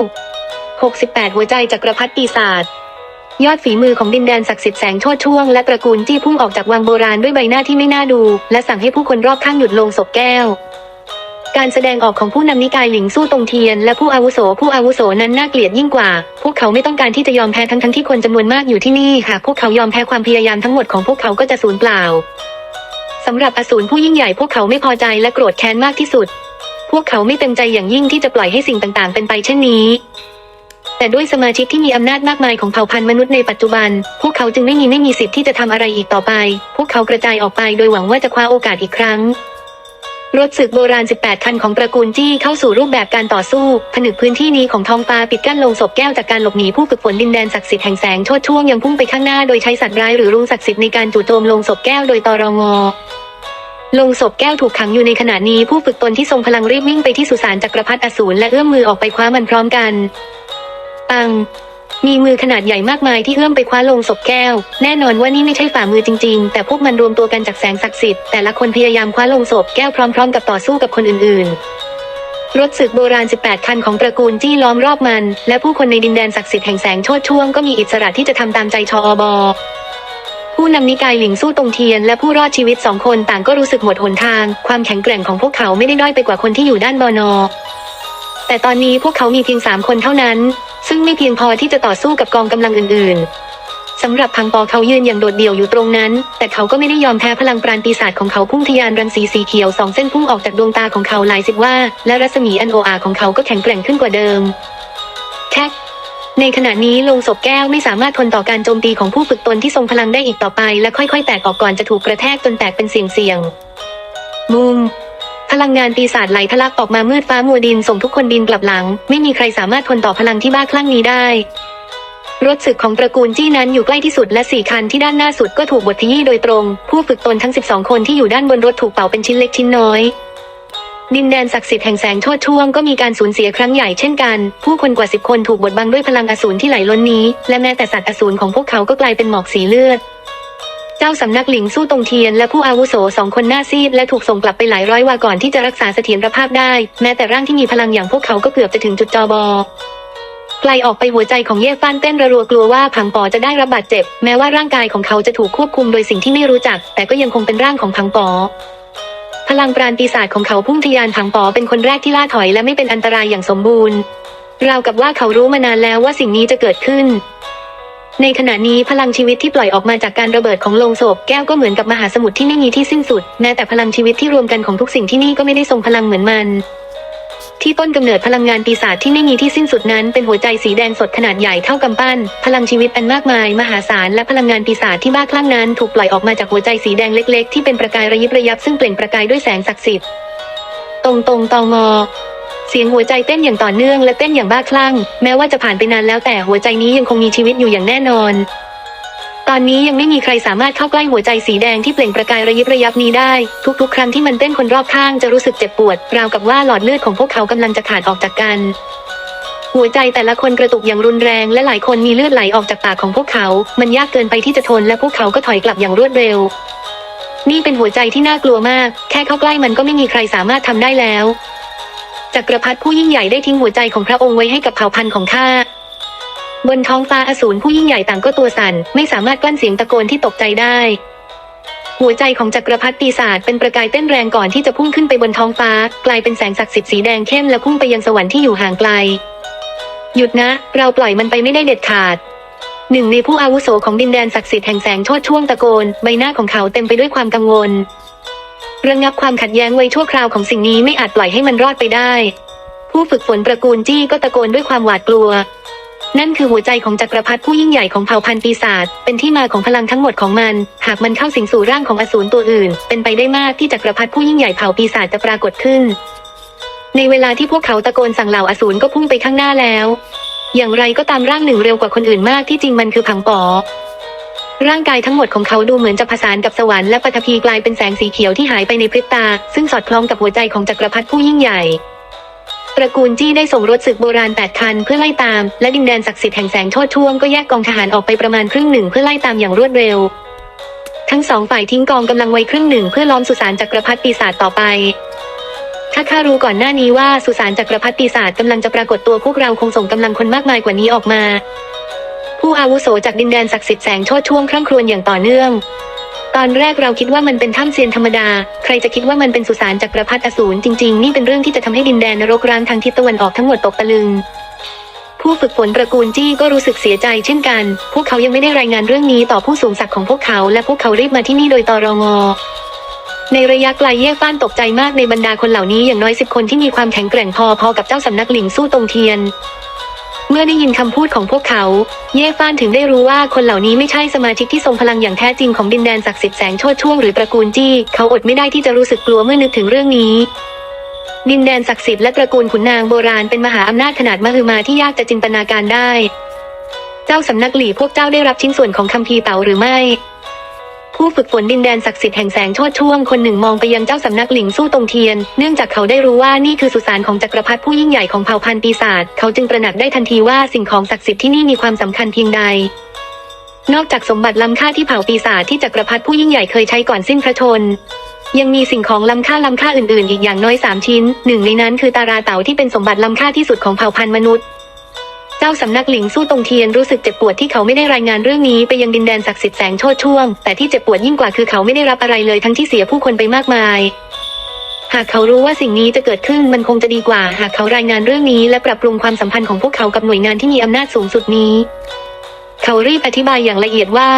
68 หัวใจจักรพรรดิปีศาจยอดฝีมือของดินแดนศักดิ์สิทธิ์แสงโชดช่วงและตระกูลจี้พุ่งออกจากวังโบราณด้วยใบหน้าที่ไม่น่าดู และสั่งให้ผู้คนรอบข้างหยุดลงศพแก้ว การแสดงออกของผู้นำนิกายหลิงสู้ตรงเทียน และผู้อาวุโสผู้อาวุโสนั้นน่าเกลียดยิ่งกว่า พวกเขาไม่ต้องการที่จะยอมแพ้ทั้งทั้งที่คนจำนวนมากอยู่ที่นี่หากพวกเขายอมแพ้ความพยายามทั้งหมดของพวกเขาก็จะสูญเปล่าสำหรับอสูรผู้ยิ่งใหญ่พวกเขาไม่พอใจและโกรธแค้นมากที่สุด พวกเขาไม่เต็มใจอย่างยิ่งที่จะปล่อยให้สิ่งต่างๆ เป็นไปเช่นนี้ แต่ด้วยสมาชิกที่มีอำนาจมากมายของเผ่าพันธุ์มนุษย์ในปัจจุบัน พวกเขาจึงไม่มีไม่มีสิทธิ์ที่จะทำอะไรอีกต่อไป พวกเขากระจายออกไปโดยหวังว่าจะคว้าโอกาสอีกครั้งรถศึกโบราณ 18 คันของตระกูลจี้เข้าสู่รูปแบบการต่อสู้ ผนึกพื้นที่นี้ของทองฟ้าปิดกั้นลงศพแก้วจากการหลบหนีผู้ฝึกฝนดินแดนศักดิ์สิทธิ์แห่งแสงโชดช่วงยังพุ่งไปข้างหน้าโดยใช้สัตว์ร้ายหรือรุงศักดิ์สิทธิ์ในการจู่โจมลงศพแก้วโดยตรง ลงศพแก้วถูกขังอยู่ในขณะนี้ผู้ฝึกตนที่ทรงพลังรีบวิ่งไปที่สุสานจักรพรรดิอสูรและเอื้อมมือออกไปคว้ามันพร้อมกัน ปัง มีมือขนาดใหญ่มากมายที่เอื้อมไปคว้าลงศพแก้ว แน่นอนว่านี่ไม่ใช่ฝ่ามือจริงๆ แต่พวกมันรวมตัวกันจากแสงศักดิ์สิทธิ์แต่ละคนพยายามคว้าลงศพแก้วพร้อมๆ กับต่อสู้กับคนอื่นๆรถศึกโบราณ 18 คันของตระกูลจี้ล้อมรอบมัน และผู้คนในดินแดนศักดิ์สิทธิ์แห่งแสงโชดช่วงก็มีอิสระที่จะทำตามใจชอบอ ผู้นำนิกายหลิงสู้ตรงเทียนและผู้รอดชีวิตสองคนต่างก็รู้สึกหมดหนทาง ความแข็งแกร่งของพวกเขาไม่ได้ด้อยไปกว่าคนที่อยู่ด้านบอนอ แต่ตอนนี้พวกเขามีเพียงสามคนเท่านั้น ซึ่งไม่เพียงพอที่จะต่อสู้กับกองกำลังอื่นๆสำหรับพังปอเขายืนอย่างโดดเดี่ยวอยู่ตรงนั้น แต่เขาก็ไม่ได้ยอมแพ้พลังปราณปีศาจของเขาพุ่งทะยานรังสีสีเขียวสองเส้นพุ่งออกจากดวงตาของเขาหลายสิบว่า และรัศมีอันโออาของเขาก็แข็งแกร่งขึ้นกว่าเดิมแท็ก ในขณะนี้ลงศพแก้วไม่สามารถทนต่อการโจมตีของผู้ฝึกตนที่ทรงพลังได้อีกต่อไป และค่อยๆ แตกออกก่อนจะถูกกระแทกจนแตกเป็นเสียงๆมุมพลังงานปีศาจไหลทะลักออกมามืดฟ้ามัวดินส่งทุกคนดินกลับหลัง ไม่มีใครสามารถทนต่อพลังที่บ้าคลั่งนี้ได้ รถศึกของตระกูลจี้นั้นอยู่ใกล้ที่สุดและสี่คันที่ด้านหน้าสุดก็ถูกบดขยี้โดยตรง ผู้ฝึกตนทั้ง 12 คนที่อยู่ด้านบนรถถูกเป่าเป็นชิ้นเล็กชิ้นน้อย ดินแดนศักดิ์สิทธิ์แห่งแสงโชดช่วงก็มีการสูญเสียครั้งใหญ่เช่นกัน ผู้คนกว่าสิบคนถูกบดบังด้วยพลังอสูรที่ไหลล้นนี้ และแม้แต่สัตว์อสูรของพวกเขาก็กลายเป็นหมอกสีเลือด เจ้าสำนักหลิงสู้ตรงเทียนและผู้อาวุโสสองคนหน้าซีดและถูกส่งกลับไปหลายร้อยวาก่อนที่จะรักษาเสถียรภาพได้ แม้แต่ร่างที่มีพลังอย่างพวกเขาก็เกือบจะถึงจุดจอบอไกลออกไปหัวใจของเย่ฟ้านเต้นระรัวกลัวว่าผังปอจะได้รับบาดเจ็บ แม้ว่าร่างกายของเขาจะถูกควบคุมโดยสิ่งที่ไม่รู้จัก แต่ก็ยังคงเป็นร่างของผังปอ ลังปราณปีศาจของเขาพุ่งทยานผังปอเป็นคนแรกที่ล่าถอยและไม่เป็นอันตรายอย่างสมบูรณ์ ราวกับว่าเขารู้มานานแล้วว่าสิ่งนี้จะเกิดขึ้น ในขณะนี้พลังชีวิตที่ปล่อยออกมาจากการระเบิดของโลงศพแก้วก็เหมือนกับมหาสมุทรที่ไม่มีที่สิ้นสุดแม้แต่พลังชีวิตที่รวมกันของทุกสิ่งที่นี่ก็ไม่ได้ทรงพลังเหมือนมัน ที่ต้นกำเนิดพลังงานปีศาจที่ไม่มีที่สิ้นสุดนั้นเป็นหัวใจสีแดงสดขนาดใหญ่เท่ากำปั้น พลังชีวิตอันมากมาย มหาศาลและพลังงานปีศาจที่บ้าคลั่งนั้นถูกปล่อยออกมาจากหัวใจสีแดงเล็กๆ ที่เป็นประกายระยิบระยับซึ่งเปล่งประกายด้วยแสงศักดิ์สิทธิ์ ตรงตรงตองงอเสียงหัวใจเต้นอย่างต่อเนื่องและเต้นอย่างบ้าคลั่ง แม้ว่าจะผ่านไปนานแล้วแต่หัวใจนี้ยังคงมีชีวิตอยู่อย่างแน่นอน ตอนนี้ยังไม่มีใครสามารถเข้าใกล้หัวใจสีแดงที่เปล่งประกายระยิบระยับนี้ได้ ทุกๆ ครั้งที่มันเต้นคนรอบข้างจะรู้สึกเจ็บปวด ราวกับว่าหลอดเลือดของพวกเขากำลังจะขาดออกจากกัน หัวใจแต่ละคนกระตุกอย่างรุนแรงและหลายคนมีเลือดไหลออกจากปากของพวกเขา มันยากเกินไปที่จะทนและพวกเขาก็ถอยกลับอย่างรวดเร็ว นี่เป็นหัวใจที่น่ากลัวมาก แค่เข้าใกล้มันก็ไม่มีใครสามารถทำได้แล้วจักรพรรดิผู้ยิ่งใหญ่ได้ทิ้งหัวใจของพระองค์ไว้ให้กับเผ่าพันธุ์ของข้า บนท้องฟ้าอสูรผู้ยิ่งใหญ่ต่างก็ตัวสั่น ไม่สามารถกลั้นเสียงตะโกนที่ตกใจได้ หัวใจของจักรพรรดิปีศาจเป็นประกายเต้นแรงก่อนที่จะพุ่งขึ้นไปบนท้องฟ้า กลายเป็นแสงศักดิ์สิทธิ์สีแดงเข้มและพุ่งไปยังสวรรค์ที่อยู่ห่างไกล หยุดนะ เราปล่อยมันไปไม่ได้เด็ดขาดหนึ่งในผู้อาวุโสของดินแดนศักดิ์สิทธิ์แห่งแสงโชดช่วงตะโกน ใบหน้าของเขาเต็มไปด้วยความกังวลระงับความขัดแย้งไว้ชั่วคราวของสิ่งนี้ไม่อาจปล่อยให้มันรอดไปได้ ผู้ฝึกฝนตระกูลจี้ก็ตะโกนด้วยความหวาดกลัว นั่นคือหัวใจของจักรพรรดิผู้ยิ่งใหญ่ของเผ่าพันธุ์ปีศาจ เป็นที่มาของพลังทั้งหมดของมัน หากมันเข้าสิงสู่ร่างของอสูรตัวอื่น เป็นไปได้มากที่จักรพรรดิผู้ยิ่งใหญ่เผ่าปีศาจจะปรากฏขึ้น ในเวลาที่พวกเขาตะโกนสั่งเหล่าอสูรก็พุ่งไปข้างหน้าแล้ว อย่างไรก็ตามร่างหนึ่งเร็วกว่าคนอื่นมากที่จริงมันคือผังปอร่างกายทั้งหมดของเขาดูเหมือนจะผสานกับสวรรค์และปฐพีกลายเป็นแสงสีเขียวที่หายไปในพริบตา ซึ่งสอดคล้องกับหัวใจของจักรพรรดิผู้ยิ่งใหญ่ ตระกูลจี้ได้ส่งรถศึกโบราณ 8 คันเพื่อไล่ตาม และดินแดนศักดิ์สิทธิ์แห่งแสงโชดช่วงก็แยกกองทหารออกไปประมาณครึ่งหนึ่งเพื่อไล่ตามอย่างรวดเร็ว ทั้งสองฝ่ายทิ้งกองกำลังไว้ครึ่งหนึ่งเพื่อล้อมสุสานจักรพรรดิปีศาจต่อไป ถ้าข้ารู้ก่อนหน้านี้ว่าสุสานจักรพรรดิปีศาจกำลังจะปรากฏตัวพวกเราคงส่งกำลังคนมากมายกว่านี้ออกมา ผู้อาวุโสจากดินแดนศักดิ์สิทธิ์แสงโชดช่วงคร่ำครวญอย่างต่อเนื่อง ตอนแรกเราคิดว่ามันเป็นถ้ำเซียนธรรมดา ใครจะคิดว่ามันเป็นสุสานจักรพรรดิอสูรจริง ๆ นี่เป็นเรื่องที่จะทำให้ดินแดนนรกร้างทางทิศตะวันออกทั้งหมดตกตะลึง ผู้ฝึกฝนตระกูลจี้ก็รู้สึกเสียใจเช่นกัน พวกเขายังไม่ได้รายงานเรื่องนี้ต่อผู้สูงศักดิ์ของพวกเขา และพวกเขารีบมาที่นี่โดยตรองอในระยะไกลเย่ฟ้านตกใจมากในบรรดาคนเหล่านี้อย่างน้อยสิบคนที่มีความแข็งแกร่งพอพอกับเจ้าสำนักหลิงสู้ตรงเทียน เมื่อได้ยินคำพูดของพวกเขา เย่ฟ้านถึงได้รู้ว่าคนเหล่านี้ไม่ใช่สมาชิกที่ทรงพลังอย่างแท้จริงของดินแดนศักดิ์สิทธิ์แสงโชดช่วงหรือตระกูลจี้ เขาอดไม่ได้ที่จะรู้สึกกลัวเมื่อนึกถึงเรื่องนี้ดินแดนศักดิ์สิทธิ์และตระกูลขุนนางโบราณเป็นมหาอำนาจขนาดมหึมาที่ยากจะจินตนาการได้ เจ้าสำนักหลี่พวกเจ้าได้รับชิ้นส่วนของคัมภีร์เต่าหรือไม่ ผู้ฝึกฝนดินแดนศักดิ์สิทธิ์แห่งแสงโชดช่วงคนหนึ่งมองไปยังเจ้าสำนักหลิงสู้ตรงเทียน เนื่องจากเขาได้รู้ว่านี่คือสุสานของจักรพรรดิผู้ยิ่งใหญ่ของเผ่าพันธุ์ปีศาจเขาจึงตระหนักได้ทันทีว่าสิ่งของศักดิ์สิทธิ์ที่นี่มีความสำคัญเพียงใดนอกจากสมบัติล้ำค่าที่เผ่าปีศาจที่จักรพรรดิผู้ยิ่งใหญ่เคยใช้ก่อนสิ้นพระชน ยังมีสิ่งของล้ำค่าล้ำค่าอื่นๆ อีกอย่างน้อยสามชิ้น หนึ่งในนั้นคือตาราเต่าที่เป็นสมบัติล้ำค่าที่สุดของเผ่าพันธุ์มนุษย์ เจ้าสำนักหลิงสู้ตรงเทียนรู้สึกเจ็บปวดที่เขาไม่ได้รายงานเรื่องนี้ไปยังดินแดนศักดิ์สิทธิ์แสงโชดช่วง แต่ที่เจ็บปวดยิ่งกว่าคือเขาไม่ได้รับอะไรเลยทั้งที่เสียผู้คนไปมากมาย หากเขารู้ว่าสิ่งนี้จะเกิดขึ้นมันคงจะดีกว่า หากเขารายงานเรื่องนี้และปรับปรุงความสัมพันธ์ของพวกเขากับหน่วยงานที่มีอำนาจสูงสุดนี้ เขารีบอธิบายอย่างละเอียดว่า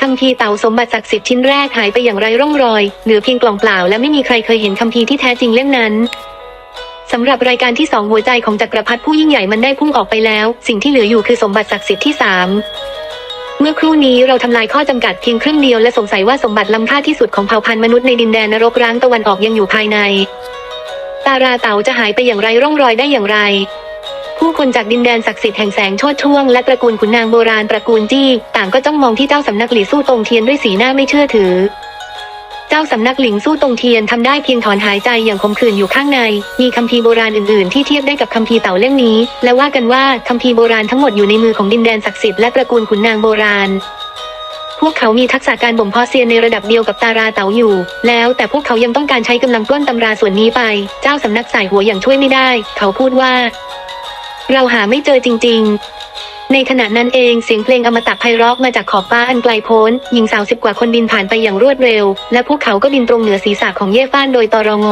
คัมภีร์เต่าสมบัติศักดิ์สิทธิ์ชิ้นแรกหายไปอย่างไรร่องรอย เหลือเพียงกล่องเปล่าและไม่มีใครเคยเห็นคัมภีร์ที่แท้จริงเล่มนั้น สำหรับรายการที่สองหัวใจของจักรพรรดิผู้ยิ่งใหญ่มันได้พุ่งออกไปแล้ว สิ่งที่เหลืออยู่คือสมบัติศักดิ์สิทธิ์ที่สามเมื่อครู่นี้เราทำลายข้อจำกัดเพียงครึ่งเดียวและสงสัยว่าสมบัติล้ำค่าที่สุดของเผ่าพันธุ์มนุษย์ในดินแดนนรกร้างตะวันออกยังอยู่ภายใน ตาราเต่าจะหายไปอย่างไรร่องรอยได้อย่างไร ผู้คนจากดินแดนศักดิ์สิทธิ์แห่งแสงโชดช่วงและตระกูลขุนนางโบราณตระกูลจี้ต่างก็จ้องมองที่เจ้าสำนักหลี่สู้ตรงเทียนด้วยสีหน้าไม่เชื่อถือ เจ้าสำนักหลิงสู้ตรงเทียนทำได้เพียงถอนหายใจอย่างขมขื่นอยู่ข้างใน มีคัมภีร์โบราณอื่นๆ ที่เทียบได้กับคัมภีร์เต่าเล่มนี้ และว่ากันว่าคัมภีร์โบราณทั้งหมดอยู่ในมือของดินแดนศักดิ์สิทธิ์และตระกูลขุนนางโบราณพวกเขามีทักษะการบ่มเพาะเซียนในระดับเดียวกับตาราเต๋าอยู่ แล้วแต่พวกเขายังต้องการใช้กำลังปล้นตำราส่วนนี้ไป เจ้าสำนักสายหัวอย่างช่วยไม่ได้ เขาพูดว่า เราหาไม่เจอจริง ๆ ในขณะนั้นเองเสียงเพลงอมตะไพเราะมาจากขอบฟ้าอันไกลโพ้น หญิงสาวสิบกว่าคนบินผ่านไปอย่างรวดเร็ว และพวกเขาก็บินตรงเหนือศีรษะของเย่ฟ้านโดยตรง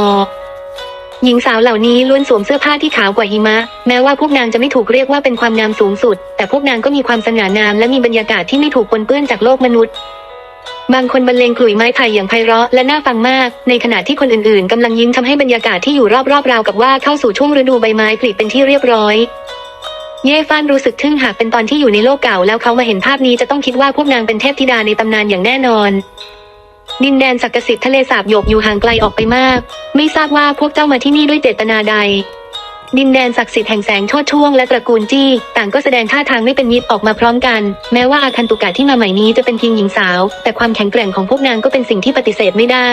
หญิงสาวเหล่านี้ล้วนสวมเสื้อผ้าที่ขาวกว่าหิมะ แม้ว่าพวกนางจะไม่ถูกเรียกว่าเป็นความงามสูงสุด แต่พวกนางก็มีความสง่างามและมีบรรยากาศที่ไม่ถูกปนเปื้อนจากโลกมนุษย์ บางคนบรรเลงขลุ่ยไม้ไผ่อย่างไพเราะและน่าฟังมาก ในขณะที่คนอื่นๆกำลังยิ้มทำให้บรรยากาศที่อยู่รอบๆราวกับว่าเข้าสู่ช่วงฤดูใบไม้ผลิเป็นที่เรียบร้อย เย่ฟ้านรู้สึกทึ่งหากเป็นตอนที่อยู่ในโลกเก่าแล้วเขามาเห็นภาพนี้จะต้องคิดว่าพวกนางเป็นเทพธิดาในตำนานอย่างแน่นอน ดินแดนศักดิ์สิทธิ์ทะเลสาบหยกอยู่ห่างไกลออกไปมาก ไม่ทราบว่าพวกเจ้ามาที่นี่ด้วยเจตนาใด ดินแดนศักดิ์สิทธิ์แห่งแสงโชดช่วงและตระกูลจี้ ต่างก็แสดงท่าทางไม่เป็นมิตรออกมาพร้อมกัน แม้ว่าอาคันตุกะที่มาใหม่นี้จะเป็นเพียงหญิงสาว แต่ความแข็งแกร่งของพวกนางก็เป็นสิ่งที่ปฏิเสธไม่ได้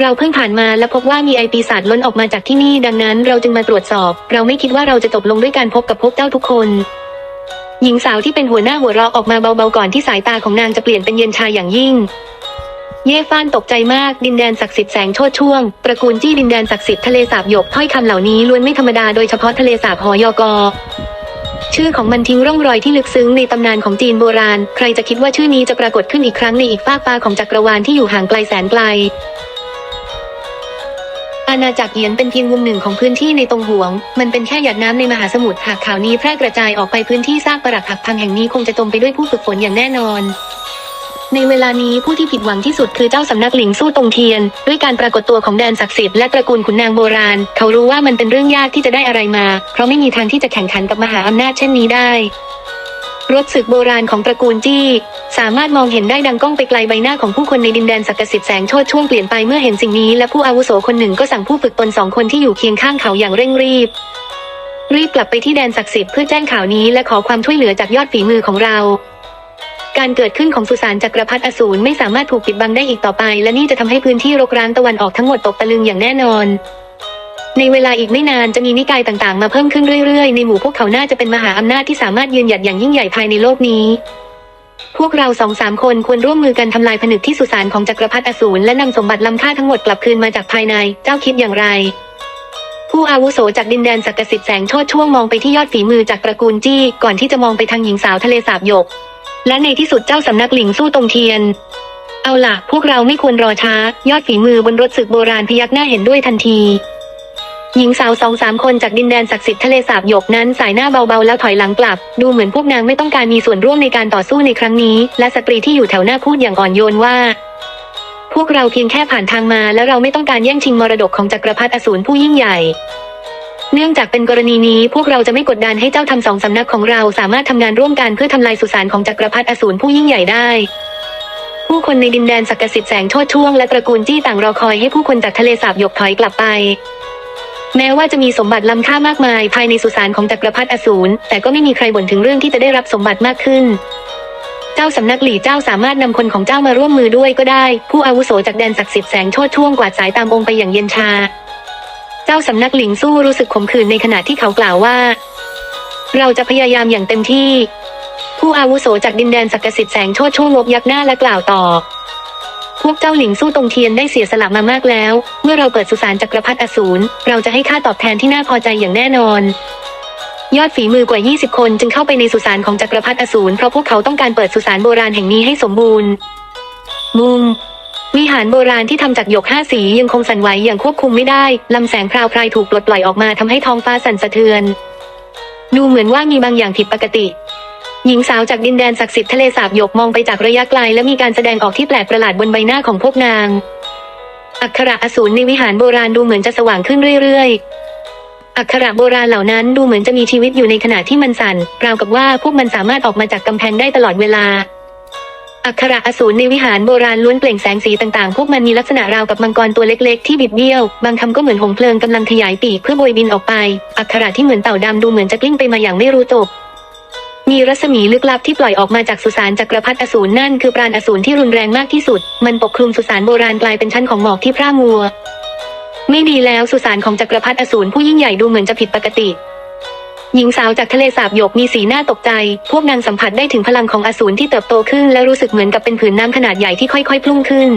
เราเพิ่งผ่านมาและพบว่ามีไอปีศาจล้นออกมาจากที่นี่ ดังนั้นเราจึงมาตรวจสอบ เราไม่คิดว่าเราจะจบลงด้วยการพบกับพวกเจ้าทุกคน หญิงสาวที่เป็นหัวหน้าหัวเราะออกมาเบาๆก่อนที่สายตาของนางจะเปลี่ยนเป็นเย็นชาอย่างยิ่ง เย่ฟ้านตกใจมาก ดินแดนศักดิ์สิทธิ์แสงโชดช่วง ตระกูลจี้ดินแดนศักดิ์สิทธิ์ทะเลสาบหยกถ้อยคำเหล่านี้ล้วนไม่ธรรมดาโดยเฉพาะทะเลสาบหอยอกอชื่อของมันทิ้งร่องรอยที่ลึกซึ้งในตำนานของจีนโบราณ ใครจะคิดว่าชื่อนี้จะปรากฏขึ้นอีกครั้งในอีกฟากฟ้าของจักรวาลที่อยู่ห่างไกลแสนไกล อาณาจักรเยียนเป็นเพียงมุมหนึ่งของพื้นที่ในตรงหวง มันเป็นแค่หยาดน้ำในมหาสมุทรหากข่าวนี้แพร่กระจายออกไปพื้นที่ซากปรักหักพังแห่งนี้คงจะจมไปด้วยผู้ฝึกฝนอย่างแน่นอน ในเวลานี้ผู้ที่ผิดหวังที่สุดคือเจ้าสำนักหลิงสู้ตรงเทียน ด้วยการปรากฏตัวของแดนศักดิ์สิทธิ์และตระกูลขุนนางโบราณ เขารู้ว่ามันเป็นเรื่องยากที่จะได้อะไรมา เพราะไม่มีทางที่จะแข่งขันกับมหาอำนาจเช่นนี้ได้รถศึกโบราณของตระกูลจี้ สามารถมองเห็นได้ดังก้องไปไกลใบหน้าของผู้คนในดินแดนศักดิ์สิทธิ์แสงโชดช่วงเปลี่ยนไปเมื่อเห็นสิ่งนี้และผู้อาวุโสคนหนึ่งก็สั่งผู้ฝึกตนสองคนที่อยู่เคียงข้างเขาอย่างเร่งรีบ รีบกลับไปที่แดนศักดิ์สิทธิ์เพื่อแจ้งข่าวนี้และขอความช่วยเหลือจากยอดฝีมือของเรา การเกิดขึ้นของสุสานจักรพรรดิอสูรไม่สามารถถูกปิดบังได้อีกต่อไป และนี่จะทำให้พื้นที่รกร้างตะวันออกทั้งหมดตกตะลึงอย่างแน่นอนในเวลาอีกไม่นานจะมีนิกายต่างๆ มาเพิ่มขึ้นเรื่อยๆ ในหมู่พวกเขาน่าจะเป็นมหาอำนาจที่สามารถยืนหยัดอย่างยิ่งใหญ่ภายในโลกนี้ พวกเราสองสามคนควรร่วมมือกันทำลายผนึกที่สุสานของจักรพรรดิอสูรและนำสมบัติล้ำค่าทั้งหมดกลับคืนมาจากภายใน เจ้าคิดอย่างไร ผู้อาวุโสจากดินแดนศักดิ์สิทธิ์แสงโชดช่วงมองไปที่ยอดฝีมือจากตระกูลจี้ ก่อนที่จะมองไปทางหญิงสาวทะเลสาบหยก และในที่สุดเจ้าสำนักหลิงสู้ตรงเทียน เอาล่ะ พวกเราไม่ควรรอช้า ยอดฝีมือบนรถศึกโบราณพยักหน้าเห็นด้วยทันที หญิงสาวสองสามคนจากดินแดนศักดิ์สิทธิ์ทะเลสาบหยกนั้นสายหน้าเบาๆ แล้วถอยหลังกลับ ดูเหมือนพวกนางไม่ต้องการมีส่วนร่วมในการต่อสู้ในครั้งนี้ และสตรีที่อยู่แถวหน้าพูดอย่างอ่อนโยนว่า พวกเราเพียงแค่ผ่านทางมา และเราไม่ต้องการแย่งชิงมรดกของจักรพรรดิอสูรผู้ยิ่งใหญ่เนื่องจากเป็นกรณีนี้พวกเราจะไม่กดดันให้เจ้าทำสองสำนักของเราสามารถทำงานร่วมกันเพื่อทำลายสุสานของจักรพรรดิอสูรผู้ยิ่งใหญ่ได้ ผู้คนในดินแดนศักดิ์สิทธิ์แสงโชดช่วงและตระกูลจี้ต่างรอคอยให้ผู้คนจากทะเลสาบหยกถอยกลับไป แม้ว่าจะมีสมบัติล้ำค่ามากมาย ภายในสุสานของจักรพรรดิอสูรแต่ก็ไม่มีใครบ่นถึงเรื่องที่จะได้รับสมบัติมากขึ้น เจ้าสำนักหลี่เจ้าสามารถนำคนของเจ้ามาร่วมมือด้วยก็ได้ ผู้อาวุโสจากแดนศักดิ์สิทธิ์แสงโชดช่วงกวาดสายตามองค์ไปอย่างเย็นชา เจ้าสำนักหลิงสู้รู้สึกขมขื่นในขณะที่เขากล่าวว่า เราจะพยายามอย่างเต็มที่ ผู้อาวุโสจากดินแดนศักดิ์สิทธิ์แสงโชดช่วงงบยักหน้าและกล่าวต่อ วกเจ้าหลิงสู้ตรงเทียนได้เสียสละมามากแล้ว เมื่อเราเปิดสุสานจักรพรรดิอสูร เราจะให้ค่าตอบแทนที่น่าพอใจอย่างแน่นอน ยอดฝีมือกว่า 20 คนจึงเข้าไปในสุสานของจักรพรรดิอสูรเพราะพวกเขาต้องการเปิดสุสานโบราณแห่งนี้ให้สมบูรณ์ มุงวิหารโบราณที่ทำจากหยกห้าสียังคงสั่นไหวอย่างควบคุมไม่ได้ลำแสงพราวพรายถูกปลดปล่อยออกมาทำให้ท้องฟ้าสั่นสะเทือน ดูเหมือนว่ามีบางอย่างผิดปกติ หญิงสาวจากดินแดนศักดิ์สิทธิ์ทะเลสาบหยกมองไปจากระยะไกล และมีการแสดงออกที่แปลกประหลาดบนใบหน้าของพวกนาง อักขระอสูรในวิหารโบราณดูเหมือนจะสว่างขึ้นเรื่อยๆ อักขระโบราณเหล่านั้นดูเหมือนจะมีชีวิตอยู่ในขณะที่มันสั่น ราวกับว่าพวกมันสามารถออกมาจากกำแพงได้ตลอดเวลา อักขระอสูรในวิหารโบราณล้วนเปล่งแสงสีต่างๆ พวกมันมีลักษณะราวกับมังกรตัวเล็กๆ ที่บิดเบี้ยว บางคำก็เหมือนหงเพลิงกำลังขยายปีกเพื่อโบยบินออกไป อักขระที่เหมือนเต่าดำดูเหมือนจะกลิ้งไปมาอย่างไม่รู้จบ มีรัศมีลึกลับที่ปล่อยออกมาจากสุสานจักรพรรดิอสูรนั่นคือปราณอสูรที่รุนแรงมากที่สุด มันปกคลุมสุสานโบราณกลายเป็นชั้นของหมอกที่พร่ามัว ไม่ดีแล้วสุสานของจักรพรรดิอสูรผู้ยิ่งใหญ่ดูเหมือนจะผิดปกติ หญิงสาวจากทะเลสาบหยกมีสีหน้าตกใจ พวกนางสัมผัสได้ถึงพลังของอสูรที่เติบโตขึ้นและรู้สึกเหมือนกับเป็นผืนน้ำขนาดใหญ่ที่ค่อยๆ พุ่งขึ้น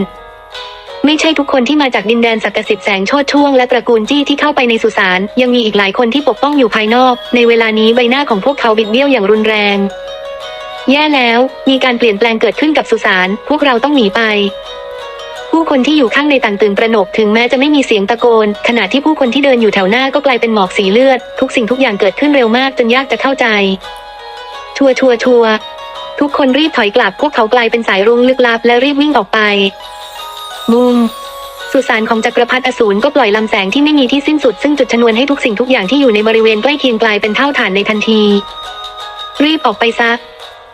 ไม่ใช่ทุกคนที่มาจากดินแดนศักดิ์สิทธิ์แสงโชดช่วงและตระกูลจี้ที่เข้าไปในสุสานยังมีอีกหลายคนที่ปกป้องอยู่ภายนอก ในเวลานี้ใบหน้าของพวกเขาบิดเบี้ยวอย่างรุนแรง แย่แล้ว มีการเปลี่ยนแปลงเกิดขึ้นกับสุสานพวกเราต้องหนีไปผู้คนที่อยู่ข้างในต่างตื่นตระหนกถึงแม้จะไม่มีเสียงตะโกน ขณะที่ผู้คนที่เดินอยู่แถวหน้าก็กลายเป็นหมอกสีเลือด ทุกสิ่งทุกอย่างเกิดขึ้นเร็วมากจนยากจะเข้าใจ ชัวชัวชัวทุกคนรีบถอยกลับพวกเขากลายเป็นสายรุ้งลึกลับและรีบวิ่งออกไป มุมสุสานของจักรพรรดิอสูรก็ปล่อยลำแสงที่ไม่มีที่สิ้นสุดซึ่งจุดชนวนให้ทุกสิ่งทุกอย่างที่อยู่ในบริเวณใกล้เคียงกลายเป็นเท่าฐานในทันที รีบออกไปซะ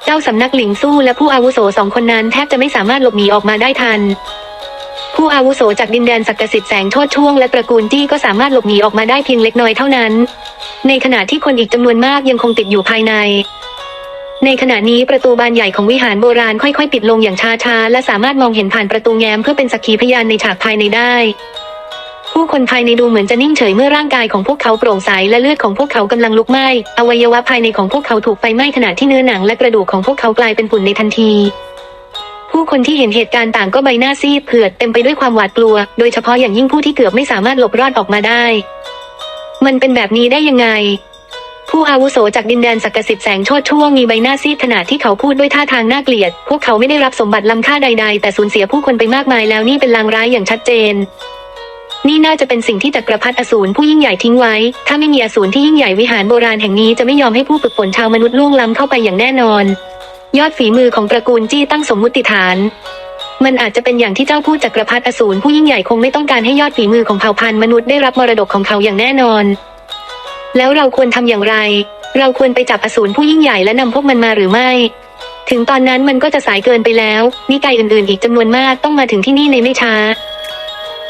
เจ้าสำนักหลิงสู้และผู้อาวุโสสองคนนั้นแทบจะไม่สามารถหลบหนีออกมาได้ทัน ผู้อาวุโสจากดินแดนศักดิ์สิทธิ์แสงโชดช่วงและตระกูลจี้ก็สามารถหลบหนีออกมาได้เพียงเล็กน้อยเท่านั้น ในขณะที่คนอีกจำนวนมากยังคงติดอยู่ภายใน ในขณะนี้ประตูบานใหญ่ของวิหารโบราณค่อยๆ ปิดลงอย่างช้าๆ และสามารถมองเห็นผ่านประตูแง้มเพื่อเป็นสักขีพยานในฉากภายในได้ ผู้คนภายในดูเหมือนจะนิ่งเฉยเมื่อร่างกายของพวกเขาโปร่งใสและเลือดของพวกเขากำลังลุกไหม้อวัยวะภายในของพวกเขาถูกไฟไหม้ขณะที่เนื้อหนังและกระดูกของพวกเขากลายเป็นฝุ่นในทันทีผู้คนที่เห็นเหตุการณ์ต่างก็ใบหน้าซีดเผือดเต็มไปด้วยความหวาดกลัว โดยเฉพาะอย่างยิ่งผู้ที่เกือบไม่สามารถหลบรอดออกมาได้ มันเป็นแบบนี้ได้ยังไง ผู้อาวุโสจากดินแดนศักดิ์สิทธิ์แสงโชดช่วงมีใบหน้าซีดขณะที่เขาพูดด้วยท่าทางน่าเกลียด พวกเขาไม่ได้รับสมบัติล้ำค่าใด ๆ แต่สูญเสียผู้คนไปมากมายแล้วนี่เป็นลางร้ายอย่างชัดเจน นี่น่าจะเป็นสิ่งที่จักรพรรดิอสูรผู้ยิ่งใหญ่ทิ้งไว้ ถ้าไม่มีอสูรที่ยิ่งใหญ่วิหารโบราณแห่งนี้จะไม่ยอมให้ผู้ฝึกฝนชาวมนุษย์ล่วงล้ำเข้าไปอย่างแน่นอน ยอดฝีมือของตระกูลจี้ตั้งสมมุติฐานมันอาจจะเป็นอย่างที่เจ้าพูดจักรพรรดิอสูรผู้ยิ่งใหญ่คงไม่ต้องการให้ยอดฝีมือของเผ่าพันธุ์มนุษย์ได้รับมรดกของเขาอย่างแน่นอน แล้วเราควรทำอย่างไร เราควรไปจับอสูรผู้ยิ่งใหญ่และนำพวกมันมาหรือไม่ ถึงตอนนั้นมันก็จะสายเกินไปแล้ว นิกายอื่นๆ อีกจำนวนมากต้องมาถึงที่นี่ในไม่ช้า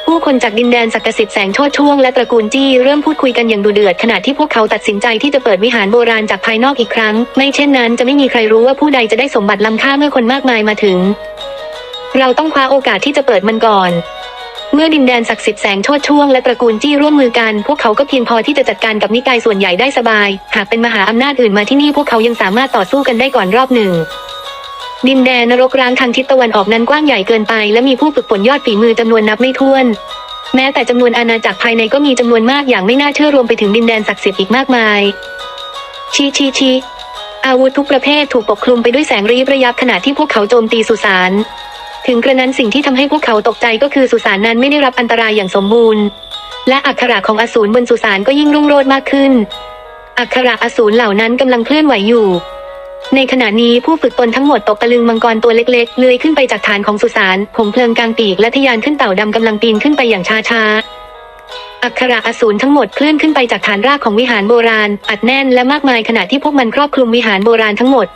ผู้คนจากดินแดนศักดิ์สิทธิ์แสงโชดช่วงและตระกูลจี้เริ่มพูดคุยกันอย่างดุเดือดขณะที่พวกเขาตัดสินใจที่จะเปิดวิหารโบราณจากภายนอกอีกครั้ง ไม่เช่นนั้นจะไม่มีใครรู้ว่าผู้ใดจะได้สมบัติล้ำค่าเมื่อคนมากมายมาถึง เราต้องคว้าโอกาสที่จะเปิดมันก่อน เมื่อดินแดนศักดิ์สิทธิ์แสงโชดช่วงและตระกูลจี้ร่วมมือกัน พวกเขาก็เพียงพอที่จะจัดการกับนิกายส่วนใหญ่ได้สบาย หากเป็นมหาอำนาจอื่นมาที่นี่พวกเขายังสามารถต่อสู้กันได้ก่อนรอบหนึ่ง ดินแดนนรกร้างทางทิศตะวันออกนั้นกว้างใหญ่เกินไป และมีผู้ฝึกฝนยอดฝีมือจำนวนนับไม่ถ้วน แม้แต่จำนวนอาณาจักรภายในก็มีจำนวนมากอย่างไม่น่าเชื่อรวมไปถึงดินแดนศักดิ์สิทธิ์อีกมากมาย ชีชีชีอาวุธทุกประเภทถูกปกคลุมไปด้วยแสงรีบระยับขณะที่พวกเขาโจมตีสุสาน ถึงกระนั้นสิ่งที่ทำให้พวกเขาตกใจก็คือสุสานนั้นไม่ได้รับอันตรายอย่างสมบูรณ์ และอักขระของอสูรบนสุสานก็ยิ่งรุ่งโรจน์มากขึ้น อักขระอสูรเหล่านั้นกำลังเคลื่อนไหวอยู่ ในขณะนี้ผู้ฝึกตนทั้งหมดตกตะลึงมังกรตัวเล็กๆเลื้อยขึ้นไปจากฐานของสุสานผมเพลิงกลางปีกและทะยานขึ้นเต่าดำกำลังปีนขึ้นไปอย่างช้าๆ อักขระอสูรทั้งหมดเคลื่อนขึ้นไปจากฐานรากของวิหารโบราณ อัดแน่นและมากมายขณะที่พวกมันครอบคลุมวิหารโบราณทั้งหมด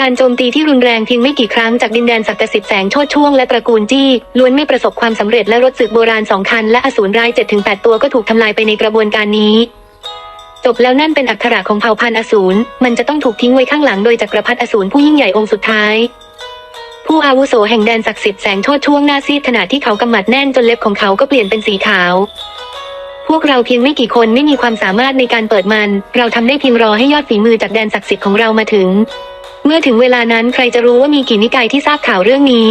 การโจมตีที่รุนแรงเพียงไม่กี่ครั้งจากดินแดนศักดิ์สิทธิ์แสงโชดช่วงและตระกูลจี้ล้วนไม่ประสบความสำเร็จและรถศึกโบราณสองคันและอสูรร้ายเจ็ดถึงแปดตัวก็ถูกทำลายไปในกระบวนการนี้ จบแล้วนั่นเป็นอักขระของเผ่าพันธุ์อสูรมันจะต้องถูกทิ้งไว้ข้างหลังโดยจักรพรรดิอสูรผู้ยิ่งใหญ่องค์สุดท้ายผู้อาวุโสแห่งแดนศักดิ์สิทธิ์แสงโชดช่วงหน้าซีดขณะที่เขากำมัดแน่นจนเล็บของเขาก็เปลี่ยนเป็นสีขาว พวกเราเพียงไม่กี่คนไม่มีความสามารถในการเปิดมัน เราทำได้เพียงรอให้ยอดฝีมือจากแดนศักดิ์สิทธิ์ของเรามาถึง เมื่อถึงเวลานั้นใครจะรู้ว่ามีกี่นิกายที่ทราบข่าวเรื่องนี้